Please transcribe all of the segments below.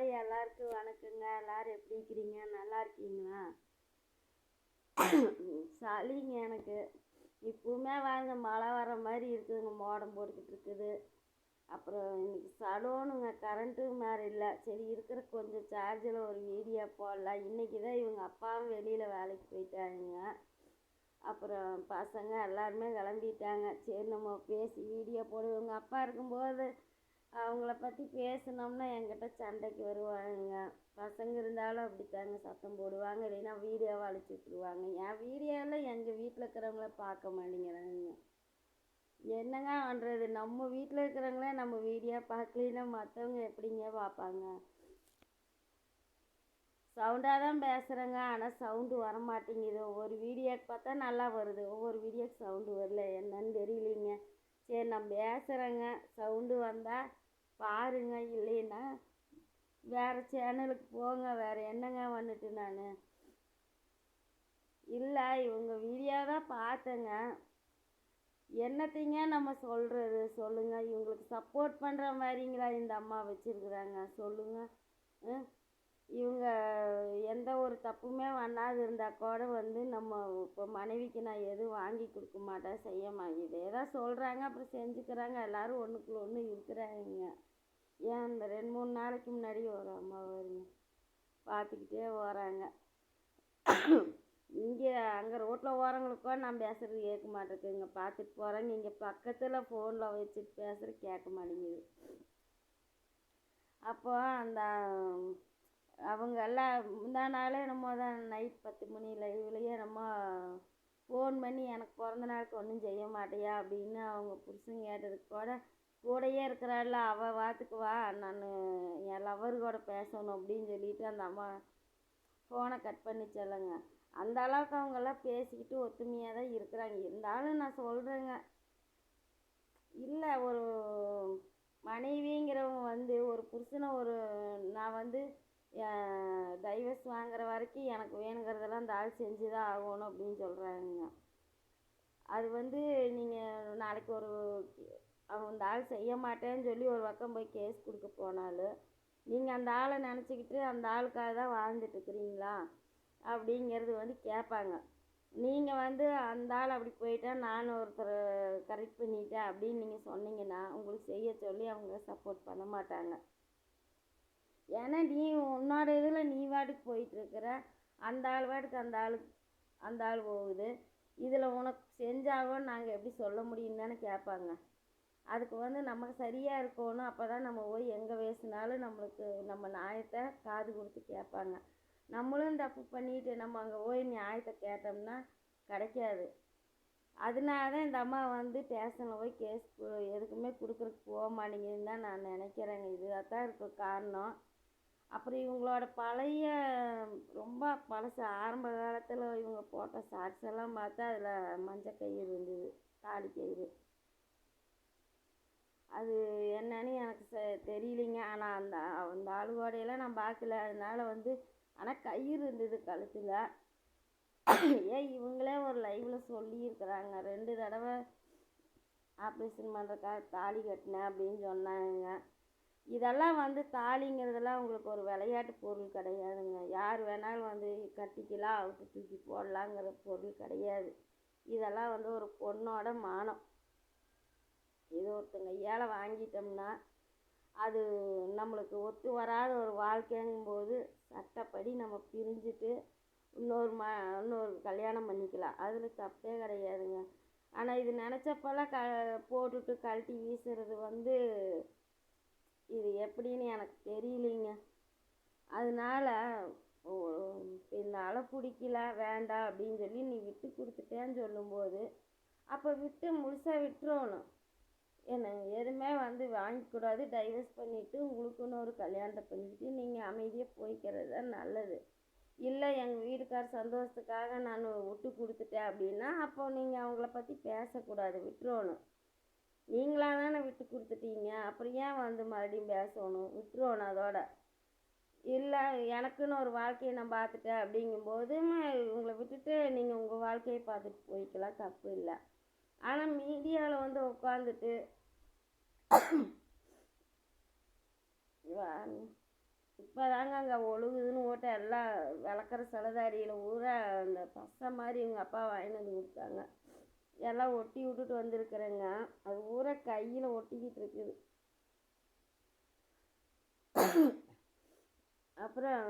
Hi எல்லாருக்கும் வணக்கங்க. எல்லாரும் எப்படி இருக்கிறீங்க? நல்லா இருக்கீங்களா? சளிங்க எனக்கு. இப்பவுமே வாங்க மழை வர மாதிரி இருக்குதுங்க மோடம் போட்டுக்கிட்டு இருக்குது. அப்புறம் இன்னைக்கு சலோனுங்க கரண்ட்டு மாதிரி இல்லை. சரி இருக்கிற கொஞ்சம் சார்ஜில் ஒரு வீடியோ போடலாம். இன்றைக்கி தான் இவங்க அப்பாவும் வெளியில் வேலைக்கு போயிட்டாங்க. அப்புறம் பசங்க எல்லாருமே கிளம்பிட்டாங்க. சரி நம்ம பேசி வீடியோ போடுவோம். இவங்க அப்பா இருக்கும்போது அவங்கள பற்றி பேசினோம்னா என்கிட்ட சண்டைக்கு வருவாங்க. பசங்க இருந்தாலும் அப்படித்தாங்க சத்தம் போடுவாங்க இல்லைன்னா வீடியோவை அழிச்சு விட்ருவாங்க என் வீடியோவில் எங்கள் வீட்டில் இருக்கிறவங்கள பார்க்க மாட்டேங்கிறாங்க. என்னங்க பண்ணுறது நம்ம வீட்டில் இருக்கிறவங்களே நம்ம வீடியோ பார்க்கலைன்னா மற்றவங்க எப்படிங்க பார்ப்பாங்க? சவுண்டாக தான் பேசுகிறேங்க ஆனால் சவுண்டு வர மாட்டேங்குது ஒவ்வொரு வீடியோக்கு பார்த்தா நல்லா வருது ஒவ்வொரு வீடியோக்கு சவுண்டு வரல. என்னன்னு தெரியலைங்க. சரி நான் பேசுகிறேங்க சவுண்டு வந்தால் பாருங்க இல்லைன்னா வேறு சேனலுக்கு போங்க வேறு என்னங்க வந்துட்டு நான்? இல்லை இவங்க வீடியோ தான் பார்த்தேங்க. என்னத்தைங்க நம்ம சொல்கிறது சொல்லுங்கள் இவங்களுக்கு சப்போர்ட் பண்ணுற மாதிரிங்களா இந்த அம்மா வச்சுருக்குறாங்க? சொல்லுங்கள் இவங்க எந்த ஒரு தப்புமே பண்ணாது இருந்தால் கூட வந்து நம்ம இப்போ மனைவிக்கு நான் எதுவும் வாங்கி கொடுக்க மாட்டேன் செய்ய மாட்டேன் இதே தான் சொல்கிறாங்க அப்புறம் செஞ்சுக்கிறாங்க. எல்லோரும் ஒன்றுக்குள்ள ஒன்று இருக்கிறாங்க ஏன் இந்த ரெண்டு மூணு நாளைக்கு முன்னாடி ஒரு அம்மா வருங்க. பார்த்துக்கிட்டே வராங்க. இங்கே அங்கே ரோட்டில் ஓரங்களுக்கோ நான் பேசுகிறது கேட்க மாட்டேங்குங்க பார்த்துட்டு போகிறாங்க இங்கே பக்கத்தில் ஃபோனில் வச்சுட்டு பேசுகிற கேட்க மாட்டேங்குது. அப்போ அந்த அவங்க எல்லாம் முந்தா நாளே நம்ம தான் நைட் பத்து மணி லைவ்லையே நம்ம ஃபோன் பண்ணி எனக்கு பிறந்த நாளுக்கு ஒன்றும் செய்ய மாட்டேயா? அப்படின்னு அவங்க புருஷன் கேட்டதுக்கு கூட கூடயே இருக்கிறாள்ல அவள் வாத்துக்கு வா நான் என் லவர் கூட பேசணும் அப்படின்னு சொல்லிட்டு அந்த அம்மா ஃபோனை கட் பண்ணிச்சலங்க அந்த அளவுக்கு அவங்கெல்லாம் பேசிக்கிட்டு ஒத்துமையாக தான் இருக்கிறாங்க. இருந்தாலும் நான் சொல்கிறேங்க இல்லை ஒரு மனைவிங்கிறவங்க வந்து ஒரு புருஷனை ஒரு நான் வந்து டைவர்ஸ் வாங்குற வரைக்கும் எனக்கு வேணுங்கிறதெல்லாம் அந்த ஆள் செஞ்சு தான் ஆகணும் அப்படின்னு சொல்கிறாங்க அது வந்து நீங்கள் நாளைக்கு ஒரு அவன் அந்த ஆள் செய்ய மாட்டேன்னு சொல்லி ஒரு பக்கம் போய் கேஸ் கொடுக்க போனாலும் நீங்கள் அந்த ஆளை நினச்சிக்கிட்டு அந்த ஆளுக்காக தான் வாழ்ந்துட்டுருக்குறீங்களா அப்படிங்கிறது வந்து கேட்பாங்க. நீங்கள் வந்து அந்த ஆள் அப்படி போயிட்டா நான் ஒருத்தர் கரெக்ட் பண்ணிட்டேன் அப்படின்னு நீங்கள் சொன்னீங்கன்னா உங்களுக்கு செய்ய சொல்லி அவங்க சப்போர்ட் பண்ண மாட்டாங்க. ஏன்னா நீ உன்னோட இதில் நீ வாட்டுக்கு போயிட்டுருக்குற அந்த ஆள் வாட்டுக்கு அந்த ஆளுக்கு அந்த ஆள் போகுது. இதில் உனக்கு செஞ்சாவோ நாங்கள் எப்படி சொல்ல முடியும் தானே கேட்பாங்க. அதுக்கு வந்து நம்ம சரியாக இருக்கணும். அப்போ தான் நம்ம போய் எங்கே பேசினாலும் நம்மளுக்கு நம்ம நியாயத்தை காது கொடுத்து கேட்பாங்க. நம்மளும் தப்பு பண்ணிட்டு நம்ம அங்கே போய் நியாயத்தை கேட்டோம்னா கிடைக்காது. அதனால தான் இந்த அம்மா வந்து ஸ்டேஷனில் போய் கேஸ் எதுக்குமே கொடுக்குறதுக்கு போக மாட்டேங்குதுன்னு தான் நான் நினைக்கிறேங்க. இதுவாக தான் இருக்க காரணம். அப்புறம் இவங்களோட பழைய ரொம்ப பழசு ஆரம்ப காலத்தில் இவங்க போட்ட ஷார்ட்ஸ் எல்லாம் பார்த்தா அதில் மஞ்சள் கயிறு இருந்தது தாலி கயிறு. அது என்னன்னு எனக்கு ச தெரியலிங்க. ஆனால் அந்த அந்த ஆளுகோடையெல்லாம் நான் பார்க்கல அதனால் வந்து ஆனால் கயிறு இருந்தது கழுத்தில். ஏன் இவங்களே ஒரு லைவில் சொல்லியிருக்கிறாங்க. ரெண்டு தடவை ஆப்ரேஷன் பண்ணுறக்காக தாலி கட்டினேன் அப்படின்னு சொன்னாங்க. இதெல்லாம் வந்து தாலிங்கிறதெல்லாம் உங்களுக்கு ஒரு விளையாட்டு பொருள் கிடையாதுங்க. யார் வேணாலும் வந்து கட்டிக்கலாம் அவுட்டு தூக்கி போடலாங்கிற பொருள் கிடையாது. இதெல்லாம் வந்து ஒரு பொண்ணோட மானம். இது ஒருத்தங்க ஏழை வாங்கிட்டோம்னா அது நம்மளுக்கு ஒத்து வராத ஒரு வாழ்க்கைங்கும்போது சட்டப்படி நம்ம பிரிஞ்சுட்டு இன்னொரு ம இன்னொரு கல்யாணம் பண்ணிக்கலாம். அதில் தப்பே கிடையாதுங்க. ஆனால் இது நினச்சப்பெல்லாம் க போட்டுட்டு கழட்டி வீசுறது வந்து இது எப்படின்னு எனக்கு தெரியலிங்க. அதனால் என்னால் பிடிக்கல வேண்டாம் அப்படின்னு சொல்லி நீ விட்டு கொடுத்துட்டேன்னு சொல்லும்போது அப்போ விட்டு முழுசாக விட்டுறணும் என்ன எதுவுமே வந்து வாங்கிக்கூடாது. டைவர்ஸ் பண்ணிவிட்டு உங்களுக்குன்னு ஒரு கல்யாணத்தை பண்ணிக்கிட்டு நீங்கள் அமைதியாக போய்க்கிறது தான் நல்லது. இல்லை எங்கள் வீட்டுக்கார சந்தோஷத்துக்காக நான் விட்டு கொடுத்துட்டேன் அப்படின்னா அப்போ நீங்கள் அவங்கள பற்றி பேசக்கூடாது விட்டுறணும். நீங்களாக தானே விட்டு கொடுத்துட்டீங்க. அப்புறம் ஏன் வந்து மறுபடியும் பேசணும்? விட்டுருவோணும் அதோட. இல்லை எனக்குன்னு ஒரு வாழ்க்கையை நான் பார்த்துட்டேன் அப்படிங்கும்போது உங்களை விட்டுட்டு நீங்கள் உங்கள் வாழ்க்கையை பார்த்துட்டு போய்க்கலாம். தப்பு இல்லை. ஆனால் மீடியாவில் வந்து உட்காந்துட்டு இப்போ தாங்க அங்கே ஒழுகுதுன்னு ஓட்ட எல்லாம் விளக்குற சிலதாரியில் ஊரா அந்த பசை மாதிரி எங்கள் அப்பா வாங்கினது வந்து கொடுத்தாங்க. எல்லாம் ஒட்டி விட்டுட்டு வந்திருக்கிறேங்க. அது ஊரா கையில் ஒட்டிக்கிட்டு இருக்குது. அப்புறம்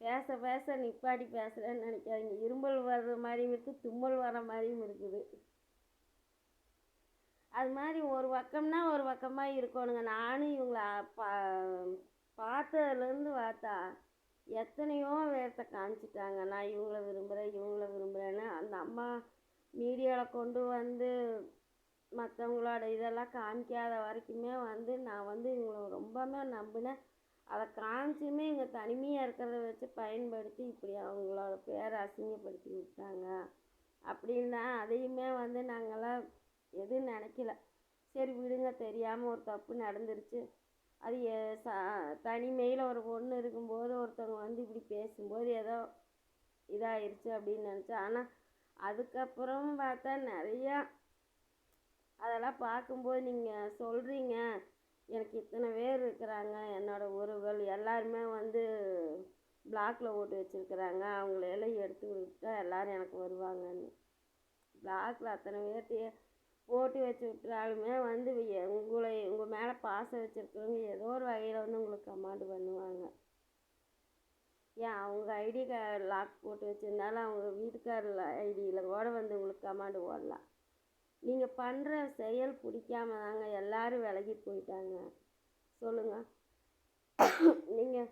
பேச பேச நிப்பாடி பேசுகிறேன்னு நினைக்காதீங்க. இருமல் வர்ற மாதிரியும் இருக்குது தும்மல் வர மாதிரியும் இருக்குது. அது மாதிரி ஒரு பக்கம்னா ஒரு பக்கமாக இருக்கணுங்க. நானும் இவங்கள பா பார்த்ததுலேருந்து பார்த்தா எத்தனையோ பேர்த்த காமிச்சிட்டாங்க. நான் இவங்கள விரும்புகிறேன் இவங்கள விரும்புகிறேன்னு அந்த அம்மா மீடியாவில் கொண்டு வந்து மற்றவங்களோட இதெல்லாம் காமிக்காத வரைக்குமே வந்து நான் வந்து இவங்கள ரொம்பவுமே நம்பினேன். அதை காமிச்சுமே இங்கே தனிமையாக இருக்கிறத வச்சு பயன்படுத்தி இப்படி அவங்களோட பேரை அசிங்கப்படுத்தி விட்டாங்க. அப்படின்னா அதையுமே வந்து நாங்கள்லாம் எதுவும் நினைக்கல. சரி விடுங்க தெரியாமல் ஒரு தப்பு நடந்துருச்சு. அது தனிமையில் ஒரு பொண்ணு இருக்கும்போது ஒருத்தவங்க வந்து இப்படி பேசும்போது ஏதோ இதாகிருச்சு அப்படின்னு நினச்சேன் ஆனால் அதுக்கப்புறம் பார்த்தா நிறையா அதெல்லாம் பார்க்கும்போது நீங்கள் சொல்கிறீங்க எனக்கு இத்தனை பேர் இருக்கிறாங்க என்னோட உறவுகள் எல்லாருமே வந்து பிளாக்ல ஓட்டு வச்சுருக்குறாங்க. அவங்களையெல்லாம் எடுத்து விட்டா எல்லோரும் எனக்கு வருவாங்கன்னு. பிளாக்ல அத்தனை பேர்த்தையே ஓட்டு வச்சு விட்டாலுமே வந்து உங்களை உங்கள் மேலே பாசம் வச்சுருக்கவங்க ஏதோ ஒரு வகையில் வந்து உங்களுக்கு கமாண்டு பண்ணுவாங்க. ஏன் அவங்க ஐடி கார்டு லாக் போட்டு வச்சிருந்தாலும் அவங்க வீட்டுக்காரர் ஐடியில் கூட வந்து உங்களுக்கு கமாண்டு போடலாம் நீங்கள் பண்ணுற செயல் பிடிக்காம தாங்க எல்லாரும் விலகி போயிட்டாங்க. சொல்லுங்கள் நீங்கள்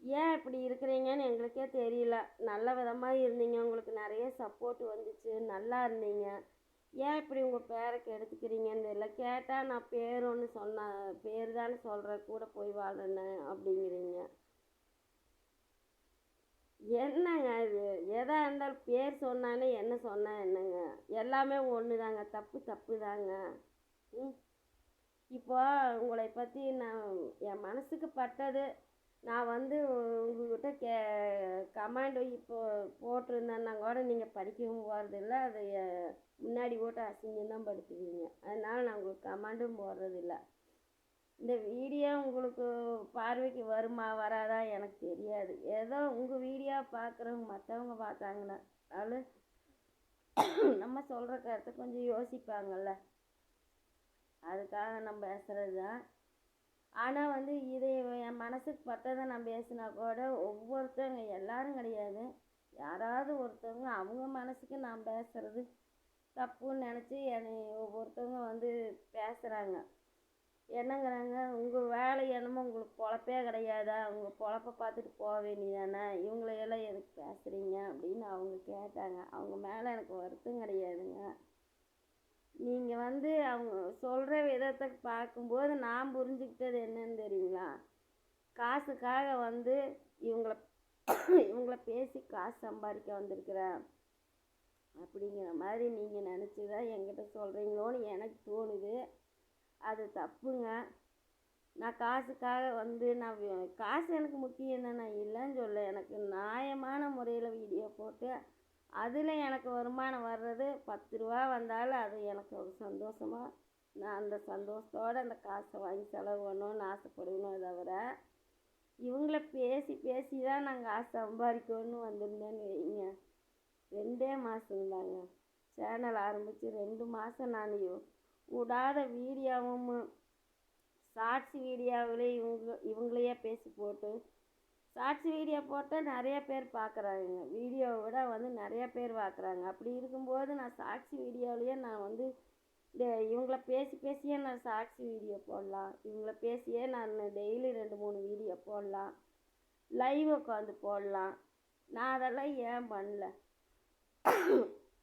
ஏன் இப்படி இருக்கிறீங்கன்னு எங்களுக்கே தெரியல. நல்ல விதமாக இருந்தீங்க. உங்களுக்கு நிறைய சப்போர்ட் வந்துச்சு. நல்லா இருந்தீங்க. ஏன் இப்படி உங்கள் பேரை கெடுத்துக்கிறீங்கன்னு தெரியல. கேட்டால் நான் பேர் ஒன்று சொன்ன பேர் தானே சொல்கிறேன் கூட போய் வாழனேன் அப்படிங்கிறீங்க. என்னங்க இது? எதாக இருந்தாலும் பேர் சொன்னானே என்ன சொன்னால் என்னங்க? எல்லாமே ஒன்று தாங்க தப்பு தப்பு தாங்க ம். இப்போ உங்களை பற்றி நான் என் மனசுக்கு பட்டது நான் வந்து உங்கள்கிட்ட கே கமாண்டு இப்போ போட்டிருந்தேன்னா கூட நீங்கள் படிக்கவும் போகிறதில்ல அதை முன்னாடி போட்டு அசிங்கம் தான் படுத்துவீங்க அதனால் நான் உங்களுக்கு கமாண்டும் போடுறதில்ல. இந்த வீடியோ உங்களுக்கு பார்வைக்கு வருமா வராதா எனக்கு தெரியாது. ஏதோ உங்கள் வீடியோ பார்க்குறவங்க மற்றவங்க பார்த்தாங்கன்னா அது நம்ம சொல்கிற கருத்தை கொஞ்சம் யோசிப்பாங்கல்ல. அதுக்காக நம்ம பேசுகிறது தான் ஆனால் வந்து இதை மனசுக்கு பட்டதை நான் பேசினா கூட ஒவ்வொருத்தவங்க எல்லாரும் கிடையாது. யாராவது ஒருத்தவங்க அவங்க மனசுக்கு நான் பேசுகிறது தப்புன்னு நினச்சி என்னை ஒவ்வொருத்தவங்க வந்து பேசுகிறாங்க என்னங்கிறாங்க? உங்கள் வேலை என்னமோ உங்களுக்கு பொழப்பே கிடையாதா? உங்கள் பொழப்ப பார்த்துட்டு போக வேண்டியதானே? இவங்களையெல்லாம் எதுக்கு பேசுகிறீங்க அப்படின்னு அவங்க கேட்டாங்க. அவங்க மேலே எனக்கு வருத்தம் கிடையாதுங்க. நீங்கள் வந்து அவங்க சொல்கிற விதத்தை பார்க்கும்போது நான் புரிஞ்சுக்கிட்டது என்னன்னு தெரியுங்களா? காசுக்காக வந்து இவங்கள இவங்கள பேசி காசு சம்பாதிக்க வந்திருக்கிறேன் அப்படிங்கிற மாதிரி நீங்கள் நினச்சி தான் என்கிட்ட சொல்கிறீங்களோன்னு எனக்கு தோணுது. அது தப்புங்க. நான் காசுக்காக வந்து நான் காசு எனக்கு முக்கியம் தான் நான் இல்லைன்னு சொல்ல எனக்கு நியாயமான முறையில் வீடியோ போட்டு அதில் எனக்கு வருமானம் வர்றது பத்து ரூபா வந்தாலும் அது எனக்கு ஒரு சந்தோஷமாக நான் அந்த சந்தோஷத்தோடு அந்த காசை வாங்கி செலவு பண்ணணும்னு ஆசைப்படுவேனே தவிர இவங்கள பேசி பேசி தான் நாங்கள் காசு சம்பாதிக்கணும்னு வந்திருந்தேன்னு வைங்க. ரெண்டே மாதம் தாங்க சேனல் ஆரம்பித்து ரெண்டு மாதம் நான் விடாத வீடியோவும் ஷார்ட்ஸ் வீடியோவிலே இவங்க இவங்களையே பேசி போட்டு ஷார்ட்ஸ் வீடியோ போட்டால் நிறைய பேர் பார்க்குறாங்க வீடியோவை விட வந்து நிறைய பேர் பார்க்குறாங்க அப்படி இருக்கும்போது நான் ஷார்ட்ஸ் வீடியோவிலேயே நான் வந்து இவங்கள பேசி பேசியே நான் சாட்சி வீடியோ போடலாம். இவங்கள பேசியே நான் டெய்லி ரெண்டு மூணு வீடியோ போடலாம். லைவ் உட்காந்து போடலாம். நான் அதெல்லாம் ஏன் பண்ணல?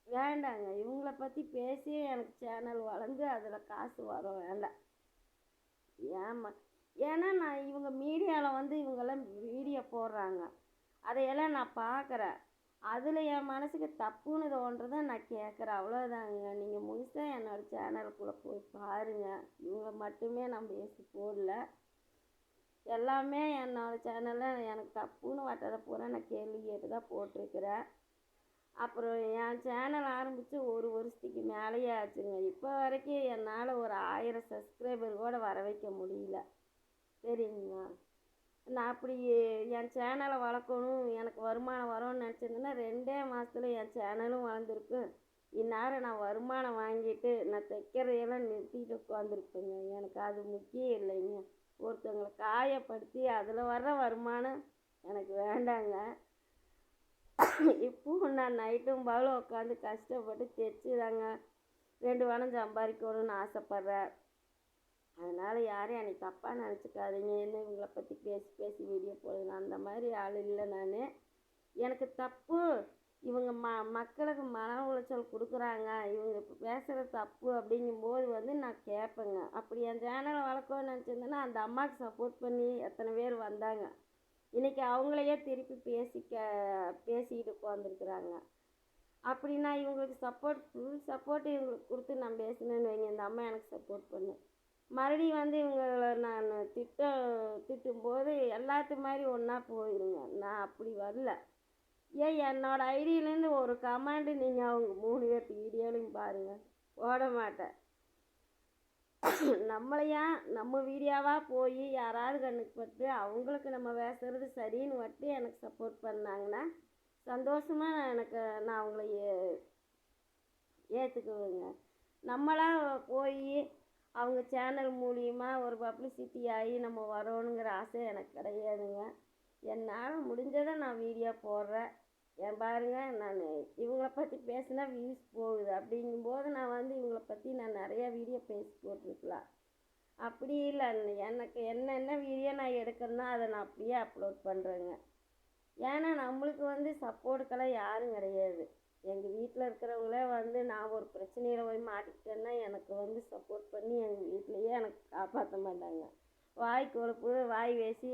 வேண்டாங்க. இவங்கள பற்றி பேசி எனக்கு சேனல் வளர்ந்து அதில் காசு வரும். வேண்டாம். ஏமா ஏன்னா நான் இவங்க மீடியாவில் வந்து இவங்கெல்லாம் வீடியோ போடுறாங்க. அதையெல்லாம் நான் பார்க்குறேன் அதில் என் மனசுக்கு தப்புன்னு தோன்றதை நான் கேட்குறேன் அவ்வளோதாங்க நீங்கள் முழுசாக என்னோடய சேனலுக்குள்ளே போய் பாருங்கள் இவங்களை மட்டுமே நான் பேசி போடல. எல்லாமே என்னோடய சேனலில் எனக்கு தப்புன்னு வட்டதை பூரா நான் கேள்வி கேட்டு தான் போட்டிருக்கிறேன். அப்புறம் என் சேனல் ஆரம்பித்து ஒரு வருஷத்துக்கு மேலேயே ஆச்சுங்க. இப்போ வரைக்கும் என்னால் ஒரு ஆயிரம் சப்ஸ்கிரைபர் கூட வர வைக்க முடியல. சரிங்களா? நான் அப்படி என் சேனலை வளர்க்கணும் எனக்கு வருமானம் வரும்னு நினச்சிருந்தேன்னா ரெண்டே மாதத்துல என் சேனலும் வளர்ந்துருக்கும் இந்நேரம் நான் வருமானம் வாங்கிட்டு நான் தைக்கிறதையெல்லாம் நிறுத்திட்டு உட்காந்துருப்பேங்க எனக்கு அது முக்கியம் இல்லைங்க. ஒருத்தவங்களை காயப்படுத்தி அதில் வர்ற வருமானம் எனக்கு வேண்டாங்க. இப்போவும் நான் நைட்டும் பகலும் உட்காந்து கஷ்டப்பட்டு தைச்சி தாங்க ரெண்டு வாரம் சம்பாதிக்கணும்னு ஆசைப்பட்றேன். அதனால் யாரும் என்னை தப்பாக நினச்சிக்காதீங்க. என்ன இவங்களை பற்றி பேசி பேசி வீடியோ போடுது அந்த மாதிரி ஆள் இல்லை நான். எனக்கு தப்பு. இவங்க ம மக்களுக்கு மன உளைச்சல் கொடுக்குறாங்க. இவங்க பேசுகிற தப்பு அப்படிங்கும்போது வந்து நான் கேட்பேங்க அப்படி என் சேனலை வளர்க்கணும்னு நினச்சிருந்தேன்னா அந்த அம்மாவுக்கு சப்போர்ட் பண்ணி எத்தனை பேர் வந்தாங்க. இன்றைக்கி அவங்களையே திருப்பி பேசிக்க பேசிக்கிட்டு உட்காந்துருக்குறாங்க அப்படின்னா இவங்களுக்கு சப்போர்ட் ஃபுல் சப்போர்ட் இவங்களுக்கு கொடுத்து நான் பேசினேன்னு வைங்க. இந்த அம்மா எனக்கு சப்போர்ட் பண்ணு. மறுபடியும் வந்து இவங்களை நான் திட்ட திட்டும்போது எல்லாத்து மாதிரி ஒன்றா போயிடுங்க நான் அப்படி வரல. ஏன் என்னோடய ஐடியிலேருந்து ஒரு கமாண்டு நீங்கள் அவங்க மூணு பேர்த்து வீடியோலையும் பாருங்கள் ஓட மாட்டேன். நம்மளையா நம்ம வீடியோவாக போய் யாராவது கண்ணுக்கு பட்டு அவங்களுக்கு நம்ம பேசுறது சரின்னு வட்டு எனக்கு சப்போர்ட் பண்ணாங்கன்னா சந்தோஷமாக எனக்கு நான் அவங்கள ஏ ஏற்றுக்குவேங்க நம்மளாக போய் அவங்க சேனல் மூலியமாக ஒரு பப்ளிசிட்டி ஆகி நம்ம வரணுங்கிற ஆசை எனக்கு கிடையாதுங்க. என்னால் முடிஞ்சதை நான் வீடியோ போடுறேன். ஏன் பாருங்க நான் இவங்கள பற்றி பேசினா வியூஸ் போகுது. அப்படிங்கும்போது நான் வந்து இவங்கள பற்றி நான் நிறையா வீடியோ பேசி போட்டிருக்கலாம். அப்படி இல்லை எனக்கு என்னென்ன வீடியோ நான் எடுக்கிறேனோ அதை நான் அப்படியே அப்லோட் பண்ணுறேங்க ஏன்னா நம்மளுக்கு வந்து சப்போர்ட்டுக்கெல்லாம் யாரும் கிடையாது. எங்கள் வீட்டில் இருக்கிறவங்களே வந்து நான் ஒரு பிரச்சனையில் போய் மாட்டிக்கிட்டேன்னா எனக்கு வந்து சப்போர்ட் பண்ணி எங்கள் வீட்லேயே எனக்கு காப்பாற்ற மாட்டாங்க. வாய் கொழுப்பு வாய் வேசி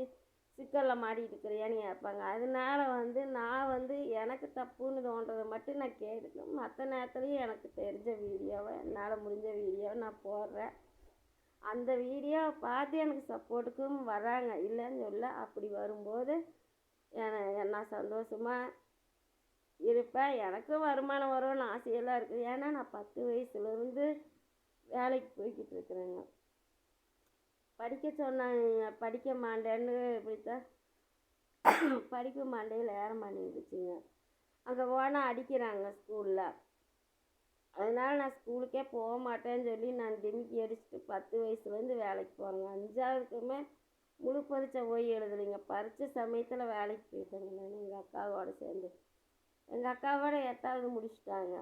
சிக்கலில் மாட்டிகிட்டு இருக்கிறியான்னு கேட்பாங்க. அதனால வந்து நான் வந்து எனக்கு தப்புன்னு தோன்றதை மட்டும் நான் கேட்டுக்கணும். மற்ற நேரத்துலையும் எனக்கு தெரிஞ்ச வீடியோவை என்னால் முடிஞ்ச வீடியோவை நான் போடுறேன். அந்த வீடியோவை பார்த்து எனக்கு சப்போர்ட்டுக்கும் வராங்க. இல்லைன்னு சொல்ல அப்படி வரும்போது என நான் சந்தோஷமாக இருப்பேன் எனக்கும் வருமானம் வரும்னு ஆசையெல்லாம் இருக்குது. ஏன்னா நான் பத்து வயசுலேருந்து வேலைக்கு போய்கிட்டு இருக்கிறேங்க படிக்க சொன்னாங்க படிக்க மாட்டேன்னு இப்படித்தான் படிக்க மாண்டையில் ஏற மாட்டேங்குதுச்சுங்க. அங்கே போனால் அடிக்கிறாங்க ஸ்கூலில். அதனால் நான் ஸ்கூலுக்கே போக மாட்டேன்னு சொல்லி நான் டிமிக்கி அடிச்சுட்டு பத்து வயசுலேருந்து வேலைக்கு போகிறேங்க அஞ்சாவதுக்குமே முழு பரீட்சை போய் எழுதலைங்க. பரீட்சை சமயத்தில் வேலைக்கு போயிட்டேங்க நான் எங்கள் அக்காவோடு சேர்ந்து. எங்கள் அக்காவோட எட்டாவது முடிச்சுட்டாங்க.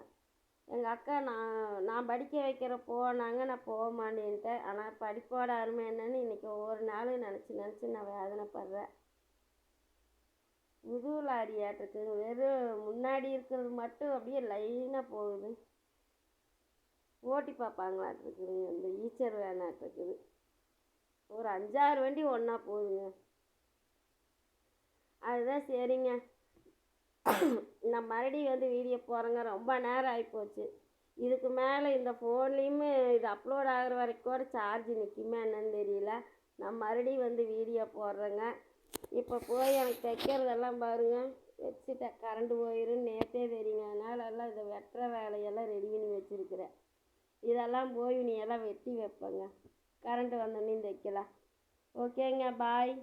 எங்கள் அக்கா நான் நான் படிக்க வைக்கிற போனாங்க நான் போக மாட்டேன்ட்டேன். ஆனால் படிப்போட அருமை என்னன்னு இன்றைக்கி ஒவ்வொரு நாளும் நினச்சி நினச்சி நான் வேதனைப்படுறேன். முதுகில் அடியாட்டுக்கு வெறும் முன்னாடி இருக்கிறது மட்டும் அப்படியே லைனாக போகுது. ஓட்டி பார்ப்பாங்களாட்டுருக்குது இந்த ஈச்சர் வேணாட்டுருக்குது. ஒரு அஞ்சாறு வண்டி ஒன்றா போகுதுங்க. அதுதான் சரிங்க. நான் மறுபடியும் வந்து வீடியோ போகிறேங்க ரொம்ப நேரம் ஆகிப்போச்சு இதுக்கு மேலே இந்த ஃபோன்லேயுமே இது அப்லோட் ஆகிற வரைக்கும் கூட சார்ஜ் நிற்குமா என்னன்னு தெரியல. நான் மறுபடியும் வந்து வீடியோ போடுறேங்க. இப்போ போய் எனக்கு தைக்கிறதெல்லாம் பாருங்க. வச்சுட்டேன் கரண்ட் போயிரும் நேற்றே தெரியுங்க. அதனால எல்லாம் இதை வெட்டுற வேலையெல்லாம் ரெடி பண்ணி வச்சுருக்கிறேன். இதெல்லாம் போய் நீ எல்லாம் வெட்டி வைப்பேங்க. கரண்ட் வந்தோடனே தைக்கலாம். ஓகேங்க பாய்